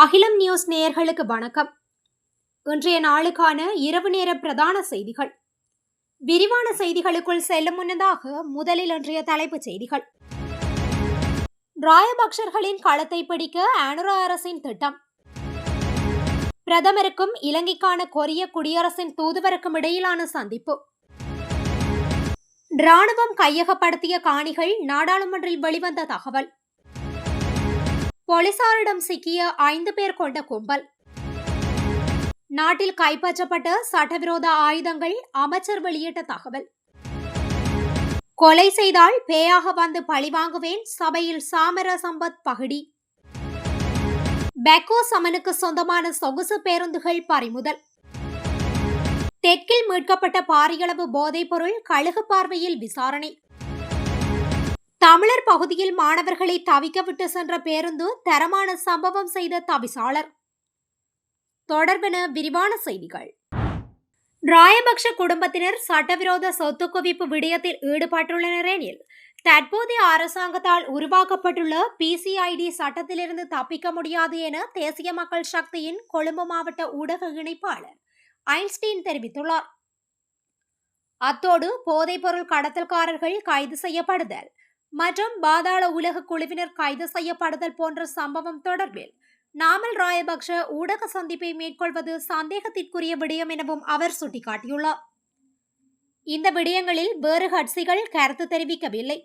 அகிலம் நியூஸ் நேயர்களுக்கு வணக்கம். இன்றைய நாளுக்கான இரவு நேர பிரதான செய்திகள். விரிவான செய்திகளுக்குள் செல்லும் முன்னதாக முதலில் இன்றைய தலைப்புச் செய்திகள். ராயபக்சர்களின் களத்தை பிடிக்க ஆனுரா அரசின் திட்டம். பிரதமருக்கும் இலங்கைக்கான கொரிய குடியரசின் தூதுவருக்கும் இடையிலான சந்திப்பு. ராணுவம் கையகப்படுத்திய காணிகள் நாடாளுமன்றில் வெளிவந்த தகவல். போலீசாரிடம் சிக்கிய ஐந்து பேர் கொண்ட கும்பல். நாட்டில் கைப்பற்றப்பட்ட சட்டவிரோத ஆயுதங்கள் அமைச்சர் வெளியிட்ட தகவல். கொலை செய்தால் பேயாக வந்து பழிவாங்குவேன் சபையில் சாமர சம்பத் பகுடி. பெக்கோ சமனுக்கு சொந்தமான சொகுசு பேருந்துகள் பறிமுதல். தெற்கில் மீட்கப்பட்ட பாரியளவு போதைப்பொருள் கழுகு பார்வையில் விசாரணை. தமிழர் பகுதியில் மாணவர்களை தவிக்க விட்டு சென்ற பேருந்து தரமான சம்பவம் செய்த தவிசாளர். தொடர்பென விரிவான செய்திகள். ராயபக்ஷ குடும்பத்தினர் சட்டவிரோத சொத்து குவிப்பு விடயத்தில் ஈடுபட்டுள்ளனர் எனில் தற்போதைய அரசாங்கத்தால் உருவாக்கப்பட்டுள்ள பிசிஐடி சட்டத்திலிருந்து தப்பிக்க முடியாது என தேசிய மக்கள் சக்தியின் கொழும்பு மாவட்ட ஊடக இணைப்பாளர் ஐன்ஸ்டீன் தெரிவித்துள்ளார். அத்தோடு போதைப்பொருள் கடத்தல்காரர்கள் கைது செய்யப்படுதல் மற்றும் பாதாள உலக குழுவினர் கைது செய்யப்படுதல் போன்ற சம்பவம் தொடர்பில் நாமல் ராயபக்ஷ ஊடக சந்திப்பை மேற்கொள்வது சந்தேகத்திற்குரிய விடயம் எனவும் அவர் சுட்டிக்காட்டியுள்ளார். இந்த விடயங்களில் வேறு கட்சிகள் கருத்து தெரிவிக்கவில்லை.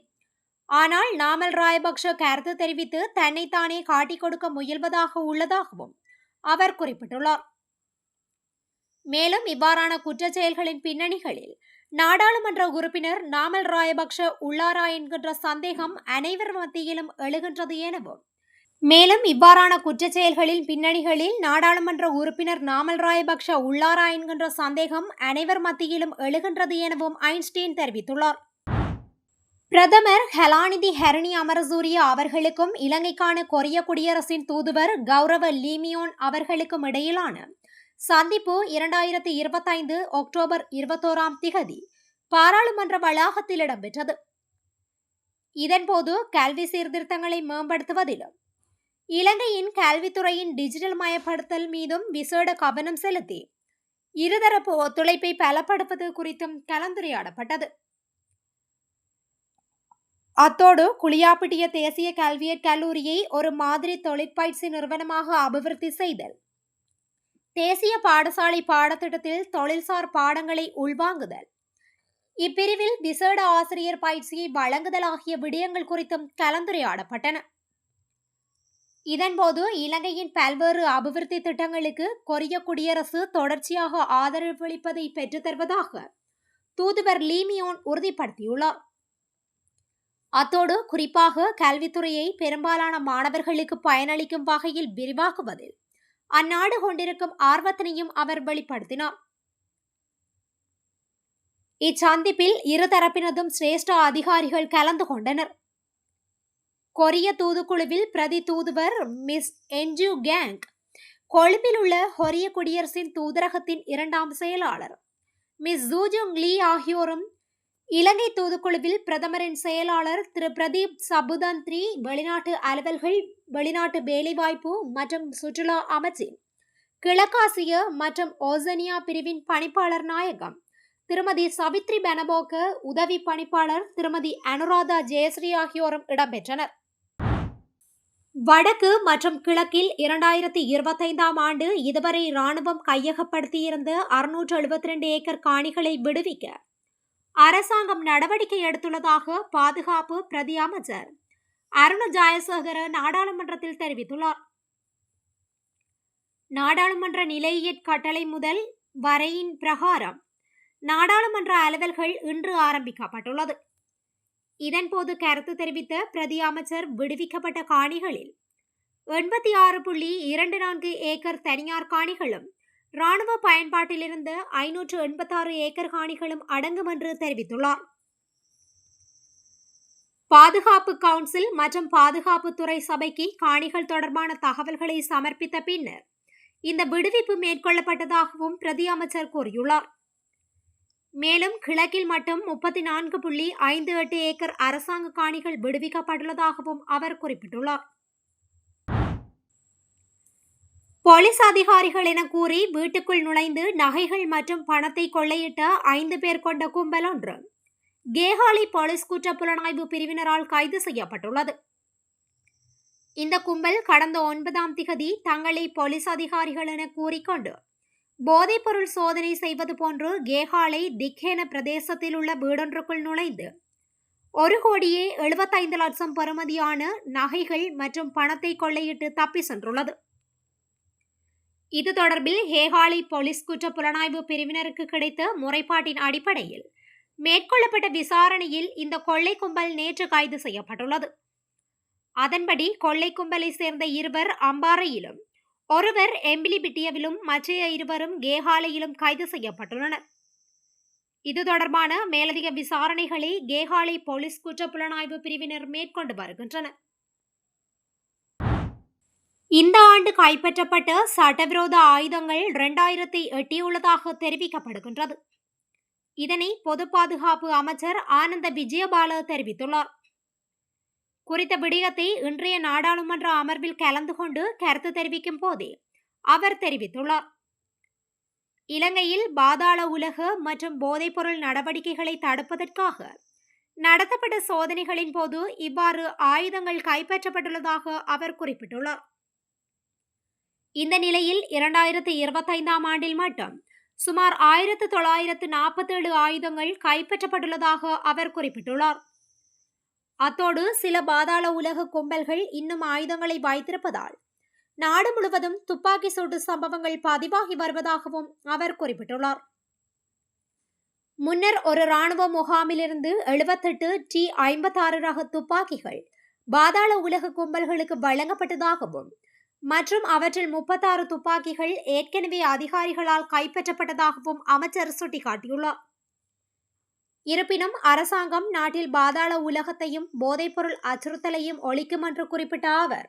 ஆனால் நாமல் ராயபக்ஷ கருத்து தெரிவித்து தன்னைத்தானே காட்டிக் கொடுக்க முயல்வதாக உள்ளதாகவும் அவர் குறிப்பிட்டுள்ளார். மேலும் இவ்வாறான குற்ற செயல்களின் பின்னணிகளில் நாடாளுமன்ற உறுப்பினர் நாமல் ராயபக்ஷ உள்ளாரா என்கின்ற சந்தேகம் அனைவர் மத்தியிலும் எழுகின்றது எனவும். மேலும் இவ்வாறான குற்றச்செயல்களின் பின்னணிகளில் நாடாளுமன்ற உறுப்பினர் நாமல் ராயபக்ஷ உள்ளாரா என்கின்ற சந்தேகம் அனைவர் மத்தியிலும் எழுகின்றது எனவும் ஐன்ஸ்டீன் தெரிவித்துள்ளார். பிரதமர் ஹெலாநிதி ஹெரணி அமரசூரிய அவர்களுக்கும் இலங்கைக்கான கொரிய குடியரசின் தூதுவர் கௌரவ லீமியோன் அவர்களுக்கும் இடையிலான சந்திப்பு இரண்டாயிரத்தி இருபத்தைந்து அக்டோபர் இருபத்தோராம் திகதி. பாராளுமன்ற வளாகத்தில் இடம்பெற்றது. இதன்போது கல்வி சீர்திருத்தங்களை மேம்படுத்துவதிலும் இலங்கையின் கல்வித்துறையின் டிஜிட்டல் மயப்படுத்தல் மீதும் விசேட கவனம் செலுத்தி இருதரப்பு ஒத்துழைப்பை பலப்படுத்துவது குறித்தும் கலந்துரையாடப்பட்டது. அத்தோடு குளியாப்பிட்டிய தேசிய கல்வியற் கல்லூரியை ஒரு மாதிரி தொழிற்பயிற்சி நிறுவனமாக அபிவிருத்தி செய்தல் தேசிய பாடசாலை பாடத்திட்டத்தில் தொழில்சார் பாடங்களை உள்வாங்குதல். இப்பிரிவில் விசேட ஆசிரியர் பயிற்சியை வழங்குதல் ஆகிய விடயங்கள் குறித்தும் கலந்துரையாடப்பட்டன. இதன்போது இலங்கையின் பல்வேறு அபிவிருத்தி திட்டங்களுக்கு கொரிய குடியரசு தொடர்ச்சியாக ஆதரவளிப்பதை பெற்றுத்தருவதாக தூதுவர் லீமியோன் உறுதிப்படுத்தியுள்ளார். அத்தோடு குறிப்பாக கல்வித்துறையை பெரும்பாலான மாணவர்களுக்கு பயனளிக்கும் வகையில் விரிவாக்குவதில் அந்நாடு கொண்டிருக்கும் ஆர்வத்தினையும் அவர் வெளிப்படுத்தினார். இச்சந்திப்பில் இருதரப்பினதும் சிரேஷ்ட அதிகாரிகள் கலந்து கொண்டனர். கொரிய தூதுக்குழுவில் பிரதி தூதுவர் மிஸ் என்ஜு கேங் கொழும்பில் உள்ள கொரிய குடியரசின் தூதரகத்தின் இரண்டாம் செயலாளர். மிஸ் ஜூஜுங் லீ ஆகியோரும் இலங்கை தூதுக்குழுவில் பிரதமரின் செயலாளர் திரு பிரதீப் சபுதந்திரி வெளிநாட்டு அலுவல்கள் வெளிநாட்டு வேலைவாய்ப்பு மற்றும் சுற்றுலா அமைச்சின் கிழக்காசிய மற்றும் ஓசனியா பிரிவின் பணிப்பாளர் நாயகம் திருமதி சவித்ரி பெனபோக்க உதவி பணிப்பாளர் திருமதி அனுராதா ஜெயஸ்ரீ ஆகியோரும் இடம்பெற்றனர். வடக்கு மற்றும் கிழக்கில் இரண்டாயிரத்தி இருபத்தைந்தாம் ஆண்டு இதுவரை இராணுவம் கையகப்படுத்தியிருந்த அறுநூற்று எழுபத்தி ரெண்டு ஏக்கர் காணிகளை விடுவிக்க அரசாங்கம் நடவடிக்கை எடுத்துள்ளதாக பாதுகாப்பு பிரதி அமைச்சர் அருண ஜாயசேகர நாடாளுமன்றத்தில் தெரிவித்துள்ளார். நாடாளுமன்ற நிலையியற் கட்டளை முதல் வரையின் பிரகாரம் நாடாளுமன்ற அலுவல்கள் இன்று ஆரம்பிக்கப்பட்டுள்ளது. இதன்போது கருத்து தெரிவித்த பிரதி அமைச்சர் விடுவிக்கப்பட்ட காணிகளில் எண்பத்தி ஆறு புள்ளி இரண்டு நான்கு ஏக்கர் தனியார் காணிகளும் ராணுவ பயன்பாட்டிலிருந்து ஐநூற்று எண்பத்தாறு ஏக்கர் காணிகளும் அடங்கும் என்று தெரிவித்துள்ளார். பாதுகாப்பு கவுன்சில் மற்றும் பாதுகாப்புத்துறை சபைக்கு காணிகள் தொடர்பான தகவல்களை சமர்ப்பித்த பின்னர் இந்த விடுவிப்பு மேற்கொள்ளப்பட்டதாகவும் பிரதி அமைச்சர் கூறியுள்ளார். மேலும் கிழக்கில் மட்டும் முப்பத்தி நான்கு புள்ளி ஐந்து எட்டு ஏக்கர் அரசாங்க காணிகள் விடுவிக்கப்பட்டுள்ளதாகவும் அவர் குறிப்பிட்டுள்ளார். போலீஸ் அதிகாரிகள் என கூறி வீட்டுக்குள் நுழைந்து நகைகள் மற்றும் பணத்தை கொள்ளையிட்ட ஐந்து பேர் கொண்ட கும்பல் ஒன்று. கேகாலி போலீஸ் குற்ற புலனாய்வு பிரிவினரால் கைது செய்யப்பட்டுள்ளது. இந்த கும்பல் கடந்த ஒன்பதாம் திகதி தங்களை போலீஸ் அதிகாரிகள் என கூறிக்கொண்டு போதைப்பொருள் சோதனை செய்வது போன்று கேகாலை திக்கேன பிரதேசத்தில் உள்ள வீடொன்றுக்குள் நுழைந்து ஒரு கோடியே எழுபத்தைந்து லட்சம் பெறுமதியான நகைகள் மற்றும் பணத்தை கொள்ளையிட்டு தப்பி சென்றுள்ளது. இது தொடர்பில் ஹேகாலி போலீஸ் குற்ற புலனாய்வு பிரிவினருக்கு கிடைத்த முறைப்பாட்டின் அடிப்படையில் மேற்கொள்ளப்பட்ட விசாரணையில் இந்த கொள்ளை கும்பல் நேற்று கைது செய்யப்பட்டுள்ளது. அதன்படி கொள்ளை கும்பலை சேர்ந்த இருவர் அம்பாறையிலும் ஒருவர் எம்பிலிபிட்டியவிலும் மற்றைய இருவரும் கேகாலையிலும் கைது செய்யப்பட்டுள்ளனர். இது தொடர்பான மேலதிக விசாரணைகளை கேகாலை போலீஸ் குற்ற புலனாய்வு பிரிவினர் மேற்கொண்டு வருகின்றனர். இந்த ஆண்டு கைப்பற்றப்பட்ட சட்டவிரோத ஆயுதங்கள் இரண்டாயிரத்தை எட்டியுள்ளதாக தெரிவிக்கப்படுகின்றது. இதனை பொது பாதுகாப்பு அமைச்சர் ஆனந்த விஜயபால தெரிவித்துள்ளார். குறித்த விடயத்தை இன்றைய நாடாளுமன்ற அமர்வில் கலந்து கொண்டு கருத்து தெரிவிக்கும் போதே அவர் தெரிவித்துள்ளார். இலங்கையில் பாதாள உலக மற்றும் போதைப்பொருள் நடவடிக்கைகளை தடுப்பதற்காக நடத்தப்பட்ட சோதனைகளின் போது இவ்வாறு ஆயுதங்கள் கைப்பற்றப்பட்டுள்ளதாக அவர் குறிப்பிட்டுள்ளார். இந்த நிலையில் இரண்டாயிரத்தி இருபத்தைந்தாம் ஆண்டில் மட்டும் சுமார் ஆயிரத்து தொள்ளாயிரத்து நாற்பத்தேழு ஆயுதங்கள் கைப்பற்றப்பட்டுள்ளதாக அவர் குறிப்பிட்டுள்ளார். அத்தோடு சில பாதாள உலக கும்பல்கள் இன்னும் ஆயுதங்களை வைத்திருப்பதால் நாடு முழுவதும் துப்பாக்கி சூட்டு சம்பவங்கள் பதிவாகி வருவதாகவும் அவர் குறிப்பிட்டுள்ளார். முன்னர் ஒரு இராணுவ முகாமிலிருந்து எழுபத்தெட்டு டி ஐம்பத்தாறு ரக துப்பாக்கிகள் பாதாள உலக கும்பல்களுக்கு வழங்கப்பட்டதாகவும் மற்றும் அவற்றில் முப்பத்தாறு துப்பாக்கிகள் ஏற்கனவே அதிகாரிகளால் கைப்பற்றப்பட்டதாகவும் அமைச்சர் சுட்டிக்காட்டியுள்ளார். இருப்பினும் அரசாங்கம் நாட்டில் பாதாள உலகத்தையும் போதைப்பொருள் அச்சுறுத்தலையும் ஒழிக்கும் என்று குறிப்பிட்ட அவர்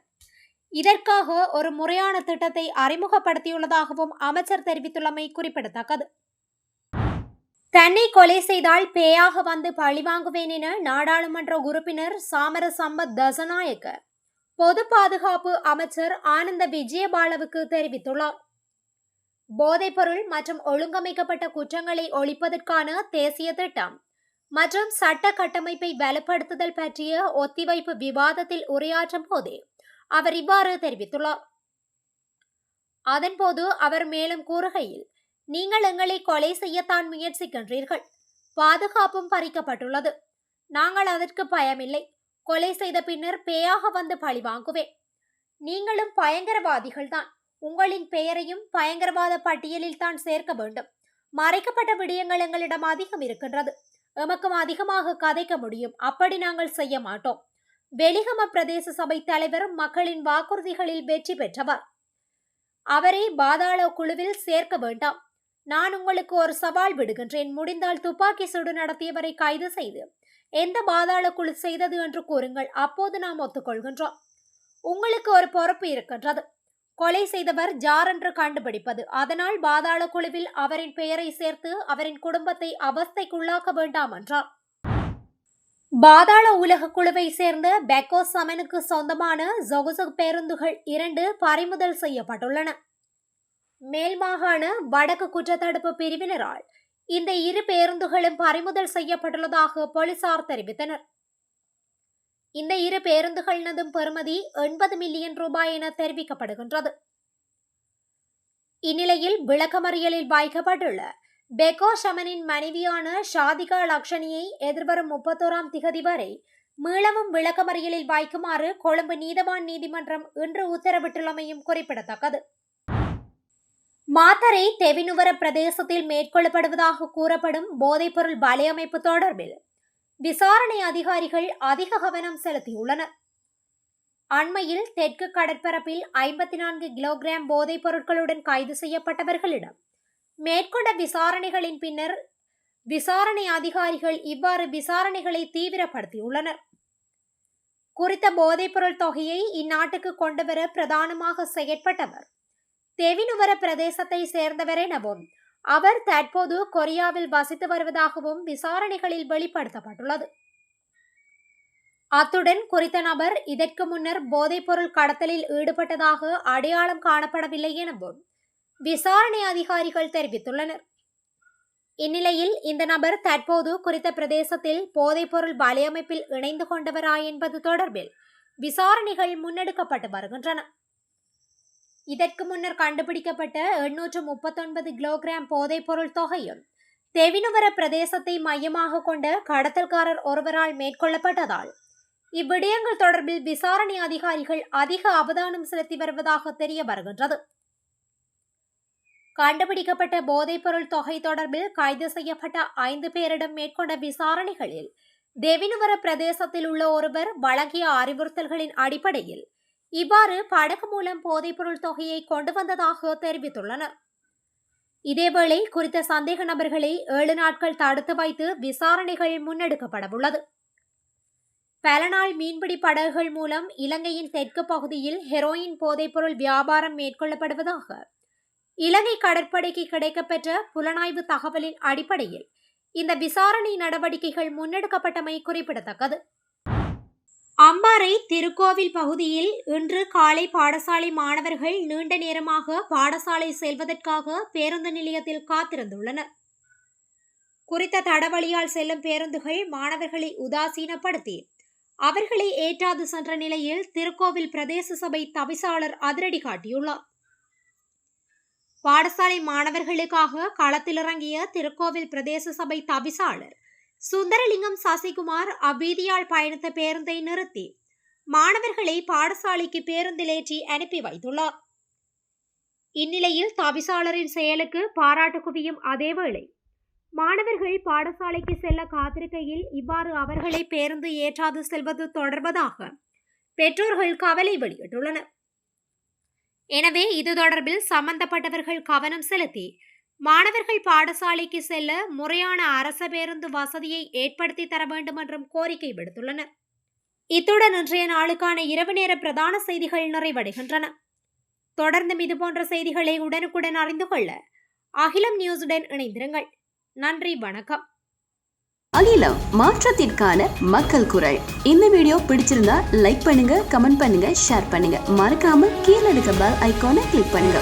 இதற்காக ஒரு முறையான திட்டத்தை அறிமுகப்படுத்தியுள்ளதாகவும் அமைச்சர் தெரிவித்துள்ளமை குறிப்பிடத்தக்கது. தன்னை கொலை செய்தால் பேயாக வந்து பழிவாங்குவேன் என நாடாளுமன்ற உறுப்பினர் சாமர சம்பத் தசநாயக்க பொது பாதுகாப்பு அமைச்சர் ஆனந்த விஜயபாலவுக்கு தெரிவித்துள்ளார். போதைப்பொருள் மற்றும் ஒழுங்கமைக்கப்பட்ட குற்றங்களை ஒழிப்பதற்கான தேசிய திட்டம் மற்றும் சட்ட கட்டமைப்பை வலுப்படுத்துதல் பற்றிய ஒத்திவைப்பு விவாதத்தில் உரையாற்றும் போதே அவர் இவ்வாறு தெரிவித்துள்ளார். அதன்போது அவர் மேலும் கூறுகையில் நீங்கள் எங்களை கொலை செய்யத்தான் முயற்சிக்கின்றீர்கள். பாதுகாப்பும் பறிக்கப்பட்டுள்ளது. நாங்கள் அதற்கு பயமில்லை. கொலை செய்த பின்னர் பேயாக வந்து பழி வாங்குவேன். நீங்களும் பயங்கரவாதிகள்தான். உங்களின் பெயரையும் பயங்கரவாத பட்டியலில் தான் சேர்க்க வேண்டும். மறைக்கப்பட்ட விடயங்கள் எங்களிடம் அதிகம் இருக்கின்றது. எமக்கும் அதிகமாக கதைக்க முடியும். அப்படி நாங்கள் செய்ய மாட்டோம். வெளிகம பிரதேச சபை தலைவர் மக்களின் வாக்குறுதிகளில் வெற்றி பெற்றவர். அவரை பாதாள குழுவில் சேர்க்க வேண்டாம். நான் உங்களுக்கு ஒரு சவால் விடுகின்றேன். முடிந்தால் துப்பாக்கி சூடு நடத்தியவரை கைது செய்து எந்த பாதாள குழு செய்தது என்று கூறுங்கள். அப்போது நாம் ஒத்துக்கொள்கின்றோம். உங்களுக்கு ஒரு பொறுப்பு இருக்கின்றது. கொலை செய்தவர் ஜார் என்று கண்டுபிடிப்பது. அதனால் பாதாள குழுவில் அவரின் பெயரை சேர்த்து அவரின் குடும்பத்தை அவஸ்தைக்குள்ளாக்க வேண்டாம் என்றார். பாதாள உலக குழுவை சேர்ந்த பெக்கோ சமனுக்கு சொந்தமான ஜொகுசு பேருந்துகள் இரண்டு பறிமுதல் செய்யப்பட்டுள்ளன. மேல் மாகாண வடக்கு குற்றத்தடுப்பு பிரிவினரால் இந்த இரு பேருந்துகளும் பறிமுதல் செய்யப்பட்டுள்ளதாக போலீசார் தெரிவித்தனர். இந்த இரு பேருந்துகளினதும் பெறுமதி எண்பது மில்லியன் ரூபாய் என தெரிவிக்கப்படுகின்றது. இந்நிலையில் விளக்கமறியலில் வைக்கப்பட்டுள்ள பெகோ ஷமனின் மனைவியான ஷாதிகா லக்ஷனியை எதிர்வரும் முப்பத்தோராம் திகதி வரை மீளவும் விளக்கமறியலில் வைக்குமாறு கொழும்பு நீதவான் நீதிமன்றம் இன்று உத்தரவிட்டுள்ளமையும் குறிப்பிடத்தக்கது. மாத்தரை தெவினுவர பிரதேசத்தில் மேற்கொள்ளப்படுவதாக கூறப்படும் போதைப்பொருள் வலையமைப்பு தொடர்பில் விசாரணை அதிகாரிகள் அதிக கவனம் செலுத்தியுள்ளனர். அண்மையில் தெற்கு கடற்பரப்பில் ஐம்பத்தி நான்கு கிலோகிராம் போதைப் பொருட்களுடன் கைது செய்யப்பட்டவர்களிடம் மேற்கொண்ட விசாரணைகளின் பின்னர் விசாரணை அதிகாரிகள் இவ்வாறு விசாரணைகளை தீவிரப்படுத்தியுள்ளனர். குறித்த போதைப்பொருள் தொகையை இந்நாட்டுக்கு கொண்டுவர பிரதானமாக செயற்பட்டவர் தெவினுவர பிரதேசத்தை சேர்ந்தவர் எனவும் அவர் தற்போது கொரியாவில் வசித்து வருவதாகவும் விசாரணைகளில் வெளிப்படுத்தப்பட்டுள்ளது. அத்துடன் குறித்த நபர் இதற்கு முன்னர் போதைப்பொருள் கடத்தலில் ஈடுபட்டதாக அடையாளம் காணப்படவில்லை எனவும் விசாரணை அதிகாரிகள் தெரிவித்துள்ளனர். இந்நிலையில் இந்த நபர் தற்போது குறித்த பிரதேசத்தில் போதைப்பொருள் வலையமைப்பில் இணைந்து கொண்டவரா என்பது தொடர்பில் விசாரணைகள் முன்னெடுக்கப்பட்டு வருகின்றன. இதற்கு முன்னர் கண்டுபிடிக்கப்பட்ட எண்ணூற்று முப்பத்தொன்பது கிலோகிராம் போதைப்பொருள் தொகையும் தெவினுவர பிரதேசத்தை மையமாக கொண்ட கடத்தல்காரர் ஒருவரால் மேற்கொள்ளப்பட்டதால் இவ்விடயங்கள் தொடர்பில் விசாரணை அதிகாரிகள் அதிக அவதானம் செலுத்தி வருவதாக தெரிய வருகின்றது. கண்டுபிடிக்கப்பட்ட போதைப்பொருள் தொகை தொடர்பில் கைது செய்யப்பட்ட ஐந்து பேரிடம் மேற்கொண்ட விசாரணைகளில் தெவினுவர பிரதேசத்தில் உள்ள ஒருவர் வழங்கிய அறிவுறுத்தல்களின் அடிப்படையில் இவ்வாறு படகு மூலம் போதைப்பொருள் தொகையை கொண்டு வந்ததாக தெரிவித்துள்ளனர். இதேவேளை குறித்த சந்தேக நபர்களை ஏழு நாட்கள் தடுத்து வைத்து விசாரணைகள் முன்னெடுக்கப்படவுள்ளது. பல நாள் மீன்பிடி படகுகள் மூலம் இலங்கையின் தெற்கு பகுதியில் ஹெரோயின் போதைப்பொருள் வியாபாரம் மேற்கொள்ளப்படுவதாக இலங்கை கடற்படைக்கு கிடைக்கப்பெற்ற புலனாய்வு தகவலின் அடிப்படையில் இந்த விசாரணை நடவடிக்கைகள் முன்னெடுக்கப்பட்டமை குறிப்பிடத்தக்கது. அம்பாறை திருக்கோவில் பகுதியில் இன்று காலை பாடசாலை மாணவர்கள் நீண்ட நேரமாக பாடசாலை செல்வதற்காக பேருந்து நிலையத்தில் காத்திருந்துள்ளனர். குறித்த தடவழியால் செல்லும் பேருந்துகள் மாணவர்களை உதாசீனப்படுத்தி அவர்களை ஏற்றாது சென்ற நிலையில் திருக்கோவில் பிரதேச சபை தவிசாளர் அதிரடி காட்டியுள்ளார். பாடசாலை மாணவர்களுக்காக களத்திலிறங்கிய திருக்கோவில் பிரதேச சபை தவிசாளர் சுந்தரலிங்கம் சசிகுமார் அவ்வீதியால் பயணித்த பேருந்தை நிறுத்தி மாணவர்களை பாடசாலைக்கு பேருந்தில் ஏற்றி அனுப்பி வைத்துள்ளார். இந்நிலையில் தவிசாளரின் செயலுக்கு பாராட்டு குவியும் அதேவேளை மாணவர்கள் பாடசாலைக்கு செல்ல காத்திருக்கையில் இவ்வாறு அவர்களை பேருந்து ஏற்றாது செல்வது தொடர்பதாக பெற்றோர்கள் கவலை வெளியிட்டுள்ளனர். எனவே இது தொடர்பில் சம்பந்தப்பட்டவர்கள் கவனம் செலுத்தி மாணவர்கள் பாடசாலைக்கு செல்ல முறையான அரச பேருந்து வசதியை ஏற்படுத்தி தர வேண்டும் என்றும் கோரிக்கை விடுத்துள்ளனர். இத்துடன் இன்றைய நாளுக்கான இரவு நேர பிரதான செய்திகள் நிறைவடைகின்றன. தொடர்ந்தும் இதுபோன்ற செய்திகளை உடனுக்குடன் அறிந்து கொள்ள அகிலம் நியூஸுடன் இணைந்திருங்கள். நன்றி வணக்கம். அகிலம் மாற்றத்திற்கான மக்கள் குரல். இந்த வீடியோ பிடிச்சிருந்தா லைக் பண்ணுங்க கமெண்ட் பண்ணுங்க ஷேர் பண்ணுங்க. மறக்காம கீழே இருக்க பெல் ஐக்கானை கிளிக் பண்ணுங்க.